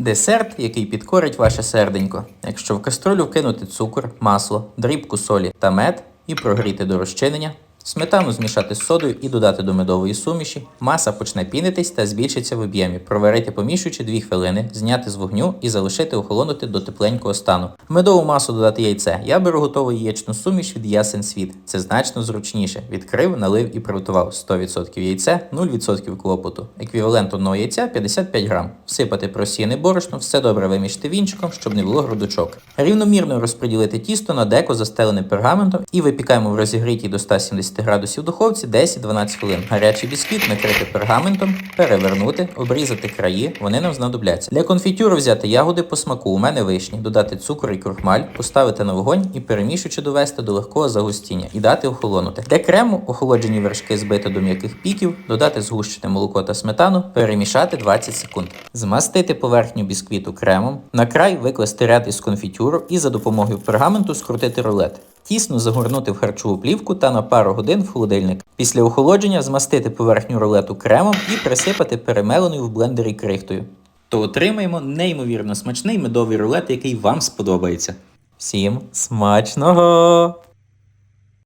Десерт, який підкорить ваше серденько. Якщо в каструлю вкинути цукор, масло, дрібку солі та мед і прогріти до розчинення, сметану змішати з содою і додати до медової суміші, маса почне пінитись та збільшиться в об'ємі. Проварити помішуючи 2 хвилини, зняти з вогню і залишити охолонути до тепленького стану. В медову масу додати яйце. Я беру готову яєчну суміш від Ясен Світ. Це значно зручніше. Відкрив, налив і приготував 100% яйця, 0% клопоту. Еквівалент одного яйця 55 грам. Всипати просіяне борошно, все добре вимішати вінчиком, щоб не було грудочок. Рівномірно розподілити тісто на деко застелене пергаментом і випікаємо в розігрітій до 170 градусів духовці 10-12 хвилин. Гарячий бісквіт накрити пергаментом, перевернути, обрізати краї, вони нам знадобляться. Для конфітюру взяти ягоди по смаку. У мене вишні, додати цукор і крохмаль, поставити на вогонь і перемішуючи довести до легкого загустіння і дати охолонути. Для крему охолоджені вершки збити до м'яких піків, додати згущене молоко та сметану, перемішати 20 секунд. Змастити поверхню бісквіту кремом, на край викласти ряд із конфітюру і за допомогою пергаменту скрутити рулет. Тісно загорнути в харчову плівку та на пару годин в холодильник. Після охолодження змастити поверхню рулету кремом і присипати перемеленою в блендері крихтою. То отримаємо неймовірно смачний медовий рулет, який вам сподобається. Всім смачного!